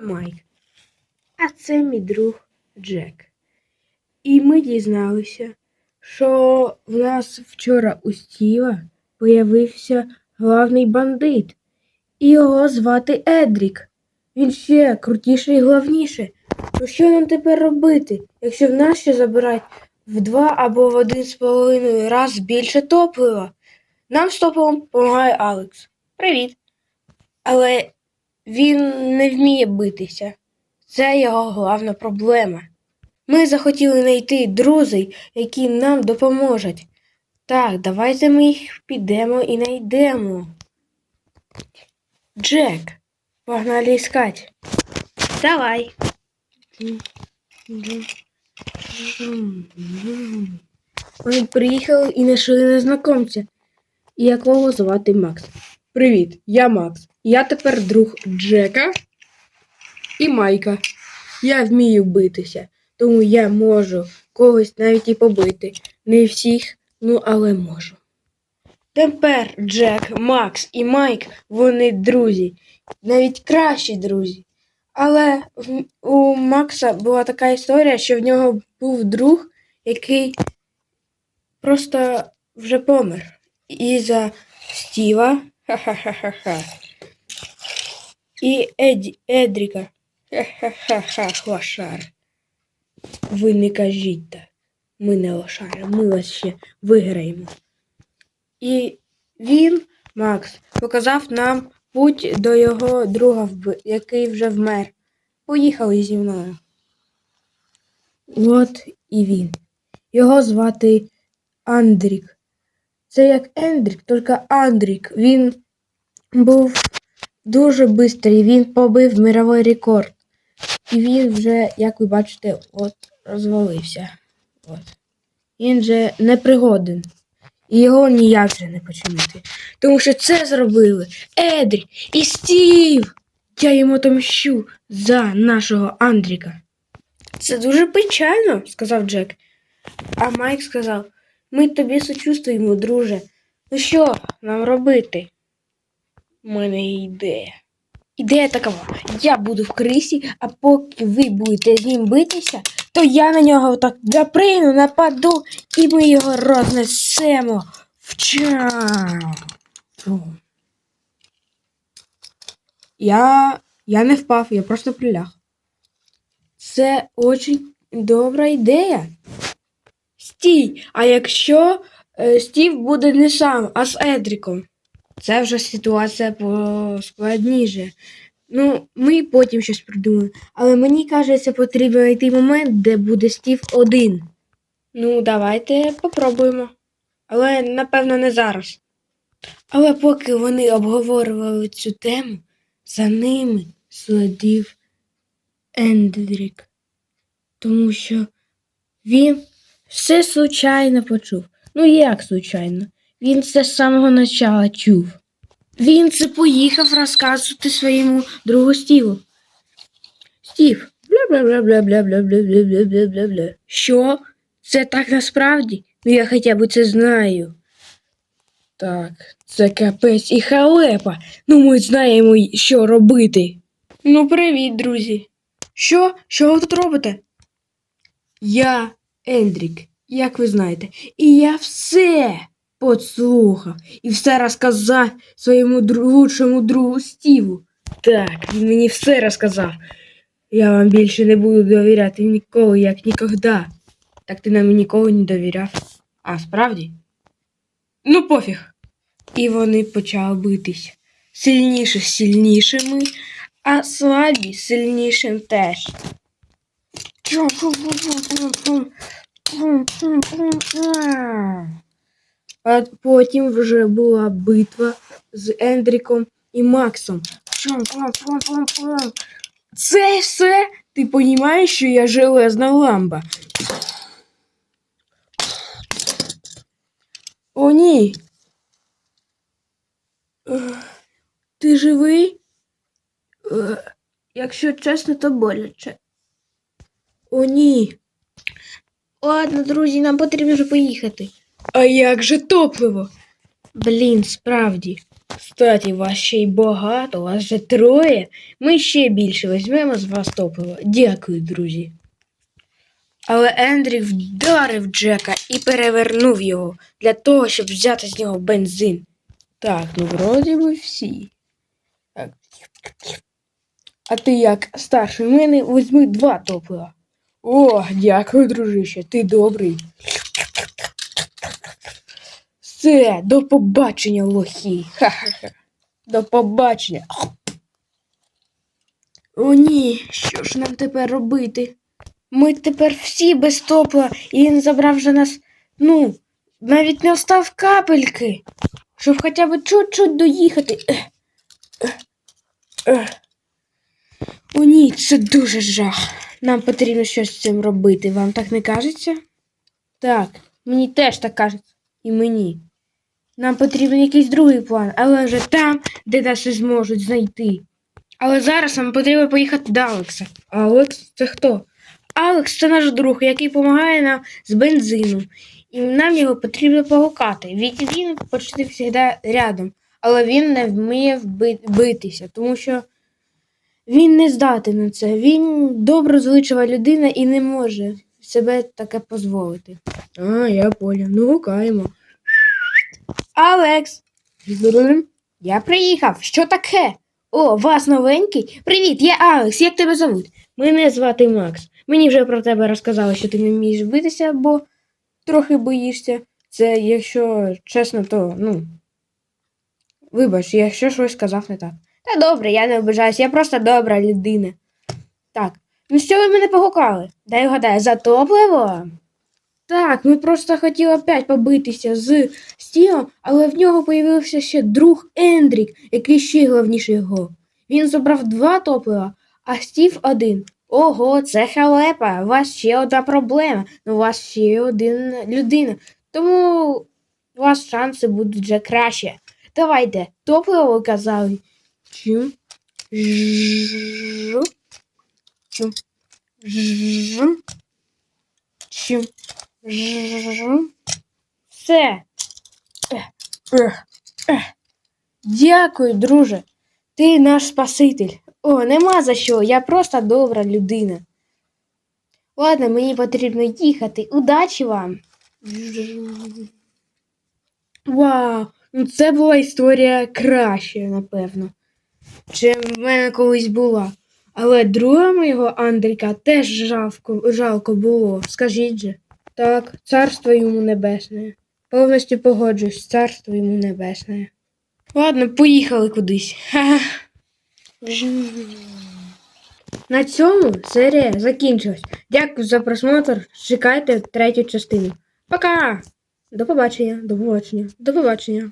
Я Майк. А це мій друг Джек. І ми дізналися, що в нас вчора у Стіва появився главний бандит. І його звати Едрік. Він ще крутіше і головніше. Ну що нам тепер робити, якщо в нас ще забирають в два або в один з половиною раз більше топлива? Нам з топливом допомагає Алекс. Привіт. Але він не вміє битися. Це його головна проблема. Ми захотіли знайти друзей, які нам допоможуть. Так, давайте ми їх підемо і знайдемо. Джек, погнали искать. Давай. Ми приїхали і знайшли незнакомця, якого звати Макс. Привіт, я Макс. Я тепер друг Джека і Майка. Я вмію битися, тому я можу когось навіть і побити. Не всіх, ну але можу. Тепер Джек, Макс і Майк вони друзі, навіть кращі друзі. Але у Макса була така історія, що в нього був друг, який просто вже помер. І за Стіва. Ха-ха-ха-ха-ха. І Еді, Едріка. Ха-ха-ха-ха, лошар. Ви не кажіть так. Ми не лошари, ми вас ще виграємо. І він, Макс, показав нам путь до його друга, який вже вмер. Поїхали зі мною. От і він. Його звати Андрік. Це як Ендрік, тільки Андрік. Він був дуже швидкий, він побив мировий рекорд. І він вже, як ви бачите, от розвалився. От. Він же непригоден. І його ніяк вже не починити. Тому що це зробили Едрі і Стів. Я йому отомщу за нашого Андріка. Це дуже печально, сказав Джек. А Майк сказав: ми тобі сочувствуємо, друже. Ну що нам робити? У мене ідея. Ідея такова. Я буду в крисі, а поки ви будете з ним битися, то я на нього так заприну, нападу, і ми його рознесемо в чату. Я, я не впав, я просто приляг. Це дуже добра ідея. Стій, а якщо е, Стів буде не сам, а з Едріком? Це вже ситуація поскладніше. Ну, ми потім щось придумаємо. Але мені кажеться, потрібен знайти момент, де буде Стів один. Ну, давайте попробуємо. Але, напевно, не зараз. Але поки вони обговорювали цю тему, за ними слідив Ендрік. Тому що він все случайно почув. Ну як случайно? Він це з самого начала чув. Він це поїхав розказувати своєму другу Стіву. Стів. Бля-бля-бля-бля-бля-бля-бля-бля-бля-бля. Що? Це так насправді? Ну я хоча б це знаю. Так, це капець і халепа. Ну ми знаємо, що робити. Ну, привіт, друзі. Що? Що ви тут робите? Я Ендрік, як ви знаєте, і я все послухав і все розказав своєму лучшому другу Стіву. Так, він мені все розказав. Я вам більше не буду довіряти ніколи, як ніколи. Так ти нам ніколи не довіряв. А справді? Ну, пофіг. І вони почали битись. Сильніше з сильнішими, а слабі сильнішим теж. А потім вже була битва з Ендріком і Максом. Це все? Ти розумієш, що я железна ламба. О, ні. Ех, Ти живий? Е, Якщо чесно, то боляче. О, ні. Ладно, друзі, нам потрібно вже поїхати. А як же топливо? Блін, справді. Кстати, вас ще й багато, вас же троє. Ми ще більше візьмемо з вас топливо. Дякую, друзі. Але Ендрік вдарив Джека і перевернув його для того, щоб взяти з нього бензин. Так, ну вроді би всі. А ти як старший мене візьми два топлива. О, дякую, дружище, ти добрий. Все, до побачення, лохи. Ха-ха-ха. До побачення. О, ні, що ж нам тепер робити? Ми тепер всі без топлива, і він забрав вже нас, ну, навіть не остав капельки, щоб хоча б чуть-чуть доїхати. О, ні, це дуже жах. Нам потрібно щось з цим робити. Вам так не кажеться? Так, мені теж так кажеться. І мені. Нам потрібен якийсь другий план, але вже там, де нас зможуть знайти. Але зараз нам потрібно поїхати до Алекса. Алекс це хто? Алекс це наш друг, який допомагає нам з бензином. І нам його потрібно погукати. Від він почти завжди рядом, але він не вміє битися, тому що він не здатний на це. Він доброзичива людина і не може себе таке дозволити. А, я понял. Ну, гукаємо. Алекс! Я приїхав. Що таке? О, вас новенький? Привіт, я Алекс. Як тебе зовуть? Мене звати Макс. Мені вже про тебе розказали, що ти не вмієш битися, бо трохи боїшся. Це, якщо чесно, то ну. Вибач, якщо щось сказав не так. Та добре, я не обижаюсь, я просто добра людина. Так, ну що ви мене погукали? Дай вгадаю, за топливо? Так, ми просто хотіли опять побитися з Стівом, але в нього появився ще друг Ендрік, який ще головніше його. Він забрав два топлива, а Стів один. Ого, це халепа. У вас ще одна проблема. Ну, у вас ще один людина. Тому у вас шанси будуть вже краще. Давайте, топливо казали. Чим? Жу. Чим? Жу. Чим? Жу. Все. Дякую, друже. Ти наш спаситель. О, нема за що. Я просто добра людина. Ладно, мені потрібно їхати. Удачі вам. Вау, ну це була історія краща, напевно, чим в мене колись була. Але друга моєго Андріка теж жалко, жалко було, скажіть же. Так, царство йому небесне. Повністю погоджуюсь, царство йому небесне. Ладно, поїхали кудись. На цьому серія закінчилась. Дякую за просмотр. Чекайте третю частину. Пока! До побачення, до побачення, до побачення.